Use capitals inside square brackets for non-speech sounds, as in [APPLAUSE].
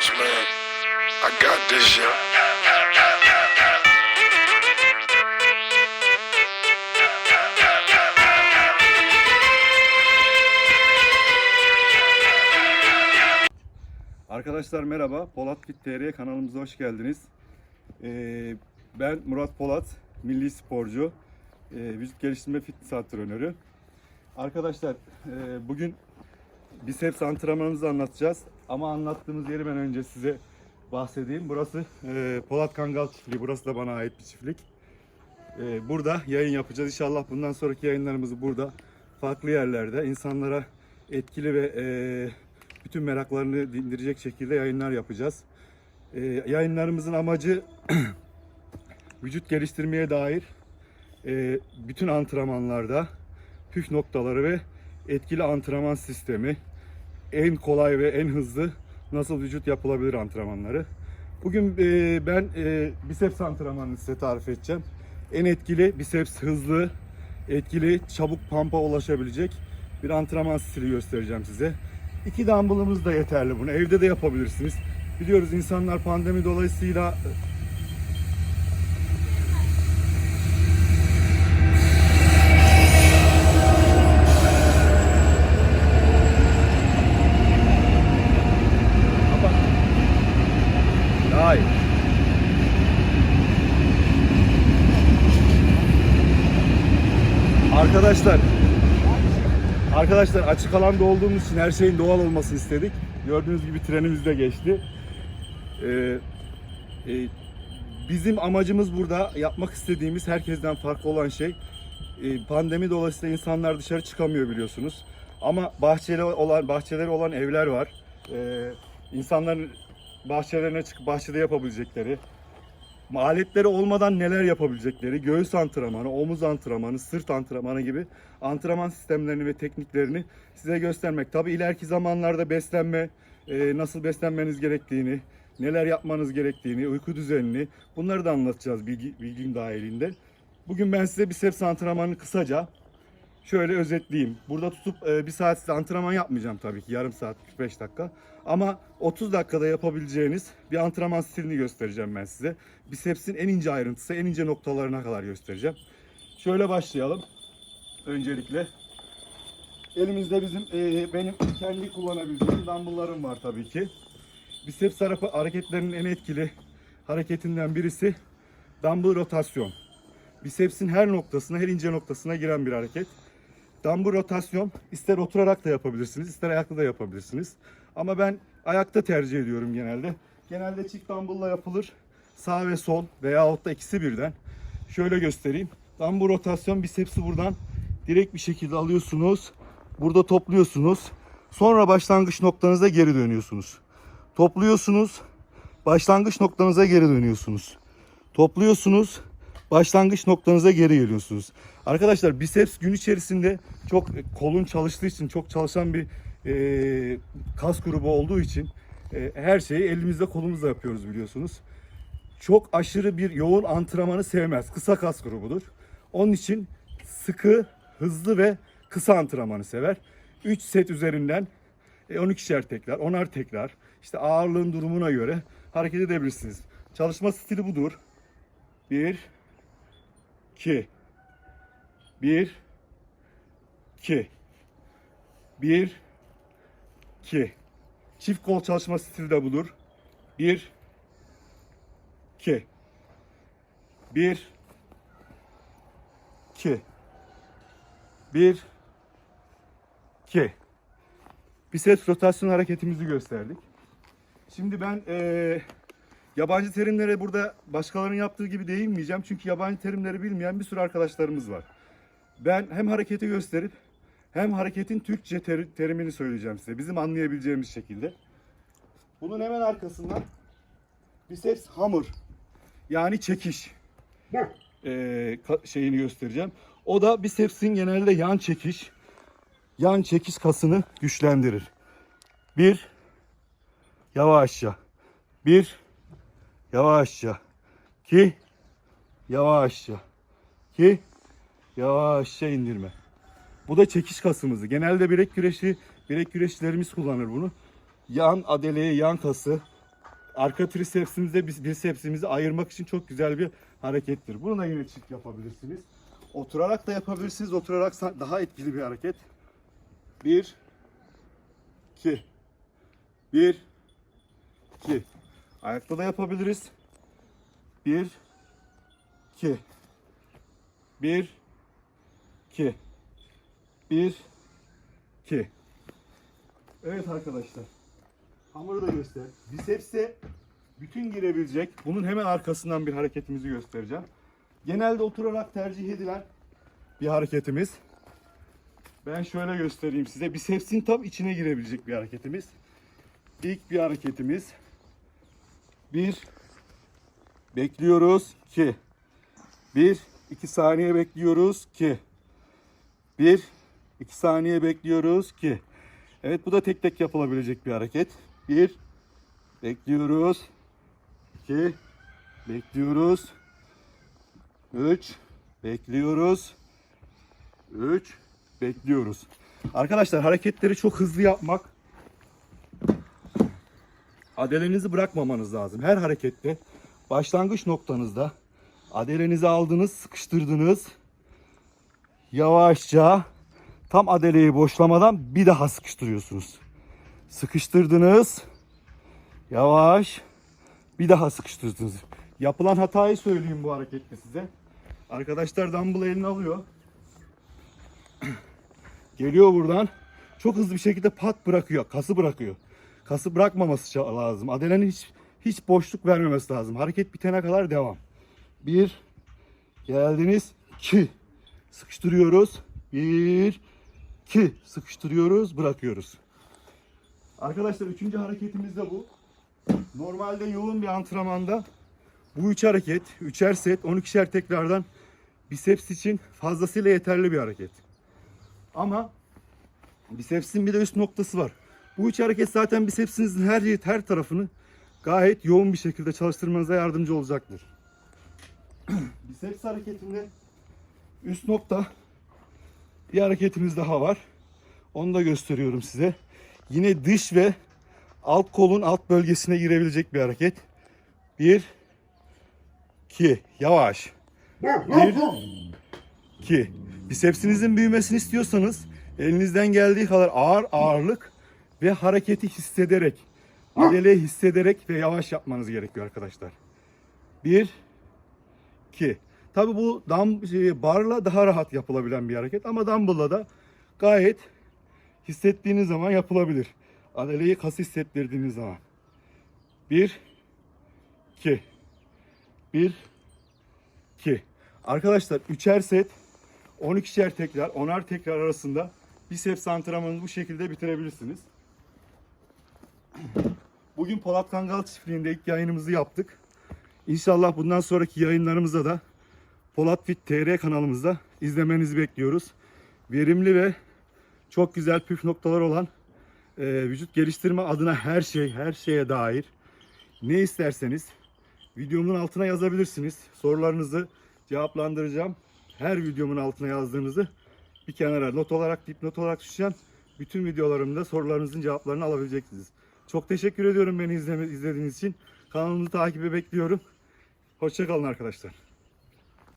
bounce, man. I got this shit. Arkadaşlar merhaba. Polat Fit TR kanalımıza hoş geldiniz. Ee, ben Murat Polat, milli sporcu, e, vücut geliştirme fitness antrenörü. Arkadaşlar e, bugün biceps antrenmanımızı anlatacağız. Ama anlattığımız yeri ben önce size bahsedeyim. Burası e, Polat Kangal çiftliği. Burası da bana ait bir çiftlik. E, burada yayın yapacağız. İnşallah bundan sonraki yayınlarımızı burada farklı yerlerde insanlara etkili ve e, bütün meraklarını dindirecek şekilde yayınlar yapacağız. E, yayınlarımızın amacı [CLEARS THROAT] vücut geliştirmeye dair e, bütün antrenmanlarda püf noktaları ve etkili antrenman sistemi, en kolay ve en hızlı nasıl vücut yapılabilir antrenmanları. Bugün e, ben e, biceps antrenmanını size tarif edeceğim. En etkili biceps hızlı, etkili, çabuk pampa ulaşabilecek bir antrenman stili göstereceğim size. İki dumbbellımız da yeterli bunu. Evde de yapabilirsiniz. Biliyoruz insanlar pandemi dolayısıyla Arkadaşlar Arkadaşlar açık alanda olduğumuz için her şeyin doğal olmasını istedik. Gördüğünüz gibi trenimiz de geçti. Ee, e, bizim amacımız burada yapmak istediğimiz herkesten farklı olan şey e, pandemi dolayısıyla insanlar dışarı çıkamıyor biliyorsunuz. Ama bahçeli olan bahçeleri olan evler var. Ee, insanların bahçelerine çıkıp bahçede yapabilecekleri, aletleri olmadan neler yapabilecekleri, göğüs antrenmanı, omuz antrenmanı, sırt antrenmanı gibi antrenman sistemlerini ve tekniklerini size göstermek. Tabi ileriki zamanlarda beslenme, e, nasıl beslenmeniz gerektiğini, neler yapmanız gerektiğini, uyku düzenini bunları da anlatacağız bilgi, bilgin dahilinde. Bugün ben size biceps antrenmanını kısaca şöyle özetleyeyim. Burada tutup e, bir saat size antrenman yapmayacağım tabii ki. Yarım saat, 45 dakika. Ama 30 dakikada yapabileceğiniz bir antrenman stilini göstereceğim ben size. Biceps'in en ince ayrıntısı, en ince noktalarına kadar göstereceğim. Şöyle başlayalım. Öncelikle elimizde bizim e, benim kendi kullanabileceğim dumbbell'larım var tabii ki. Biceps hareketlerinin en etkili hareketinden birisi dumbbell rotasyon. Bicepsin her noktasına, her ince noktasına giren bir hareket. Dumbbell rotasyon ister oturarak da yapabilirsiniz, ister ayakta da yapabilirsiniz. Ama ben ayakta tercih ediyorum genelde. Genelde çift dumbbell'la yapılır. Sağ ve sol veyahut da ikisi birden. Şöyle göstereyim. Dumbbell rotasyon bisepsi buradan direkt bir şekilde alıyorsunuz. Burada topluyorsunuz. Sonra başlangıç noktanıza geri dönüyorsunuz. Topluyorsunuz. Başlangıç noktanıza geri dönüyorsunuz. Topluyorsunuz. Başlangıç noktanıza geri geliyorsunuz. Arkadaşlar biceps gün içerisinde çok kolun çalıştığı için çok çalışan bir e, kas grubu olduğu için e, her şeyi elimizde kolumuzla yapıyoruz biliyorsunuz. Çok aşırı bir yoğun antrenmanı sevmez. Kısa kas grubudur. Onun için sıkı, hızlı ve kısa antrenmanı sever. 3 set üzerinden e, 12'şer tekrar, 10'ar tekrar işte ağırlığın durumuna göre hareket edebilirsiniz. Çalışma stili budur. 1 2 1 2 1 2 Çift kol çalışma stili de budur. 1 2 1 2 1 2 Biceps rotasyon hareketimizi gösterdik. Şimdi ben eee Yabancı terimlere burada başkalarının yaptığı gibi değinmeyeceğim. Çünkü yabancı terimleri bilmeyen bir sürü arkadaşlarımız var. Ben hem hareketi gösterip hem hareketin Türkçe ter- terimini söyleyeceğim size. Bizim anlayabileceğimiz şekilde. Bunun hemen arkasından biceps hammer yani çekiş ka- şeyini göstereceğim. O da bicepsin genelde yan çekiş, yan çekiş kasını güçlendirir. Bir, yavaşça. Bir, yavaşça. Ki yavaşça. Ki yavaşça indirme. Bu da çekiş kasımızı. Genelde bilek güreşi, bilek güreşçilerimiz kullanır bunu. Yan adeleyi, yan kası arka trisepsimizde bis- bisepsimizi ayırmak için çok güzel bir harekettir. Bunu da yine çift yapabilirsiniz. Oturarak da yapabilirsiniz. Oturarak daha etkili bir hareket. 1 2 1 2 Ayakta da yapabiliriz. 1 2 1 2 1 2 Evet arkadaşlar. Hamuru da göster. Bisepse bütün girebilecek. Bunun hemen arkasından bir hareketimizi göstereceğim. Genelde oturarak tercih edilen bir hareketimiz. Ben şöyle göstereyim size. Bisepsin tam içine girebilecek bir hareketimiz. İlk bir hareketimiz. Bir. Bekliyoruz. iki. Bir. iki saniye bekliyoruz. iki. Bir. iki saniye bekliyoruz. iki. Evet bu da tek tek yapılabilecek bir hareket. Bir. Bekliyoruz. iki. Bekliyoruz. Üç. Bekliyoruz. Üç. Bekliyoruz. Arkadaşlar hareketleri çok hızlı yapmak adelenizi bırakmamanız lazım. Her harekette başlangıç noktanızda adelenizi aldınız, sıkıştırdınız. Yavaşça tam adeleyi boşlamadan bir daha sıkıştırıyorsunuz. Sıkıştırdınız. Yavaş. Bir daha sıkıştırdınız. Yapılan hatayı söyleyeyim bu harekette size. Arkadaşlar dumbbell eline alıyor. [CLEARS THROAT] Geliyor buradan. Çok hızlı bir şekilde pat bırakıyor. Kası bırakıyor. Kası bırakmaması lazım. Adelenin hiç hiç boşluk vermemesi lazım. Hareket bitene kadar devam. Bir. Geldiniz. iki. Sıkıştırıyoruz. Bir. iki. Sıkıştırıyoruz. Bırakıyoruz. Arkadaşlar üçüncü hareketimiz de bu. Normalde yoğun bir antrenmanda bu üç hareket, üçer set, 12'şer tekrardan biceps için fazlasıyla yeterli bir hareket. Ama bisepsin bir de üst noktası var. Bu üç hareket zaten bisepsinizin her yeri, her tarafını gayet yoğun bir şekilde çalıştırmanıza yardımcı olacaktır. [CLEARS THROAT] Biceps hareketinde üst nokta bir hareketimiz daha var. Onu da gösteriyorum size. Yine dış ve alt kolun alt bölgesine girebilecek bir hareket. Bir, iki, yavaş. Bir, iki. Bisepsinizin büyümesini istiyorsanız elinizden geldiği kadar ağır ağırlık ve hareketi hissederek, adeleyi hissederek ve yavaş yapmanız gerekiyor arkadaşlar. Bir, iki. Tabi bu dam, şey, barla daha rahat yapılabilen bir hareket ama dumbbell'la da gayet hissettiğiniz zaman yapılabilir. Adeleyi kas hissettirdiğiniz zaman. Bir, iki. Bir, iki. Arkadaşlar üçer set 12'şer tekrar, 10'ar tekrar arasında biceps antrenmanını bu şekilde bitirebilirsiniz. Bugün Polat Kangal çiftliğinde ilk yayınımızı yaptık. İnşallah bundan sonraki yayınlarımızda da Polat Fit TR kanalımızda izlemenizi bekliyoruz. Verimli ve çok güzel püf noktalar olan e, vücut geliştirme adına her şey, her şeye dair ne isterseniz videomun altına yazabilirsiniz. Sorularınızı cevaplandıracağım. Her videomun altına yazdığınızı bir kenara not olarak, dipnot olarak düşeceğim. Bütün videolarımda sorularınızın cevaplarını alabileceksiniz. Çok teşekkür ediyorum beni izlediğiniz için. Kanalımızı takibe bekliyorum. Hoşçakalın arkadaşlar.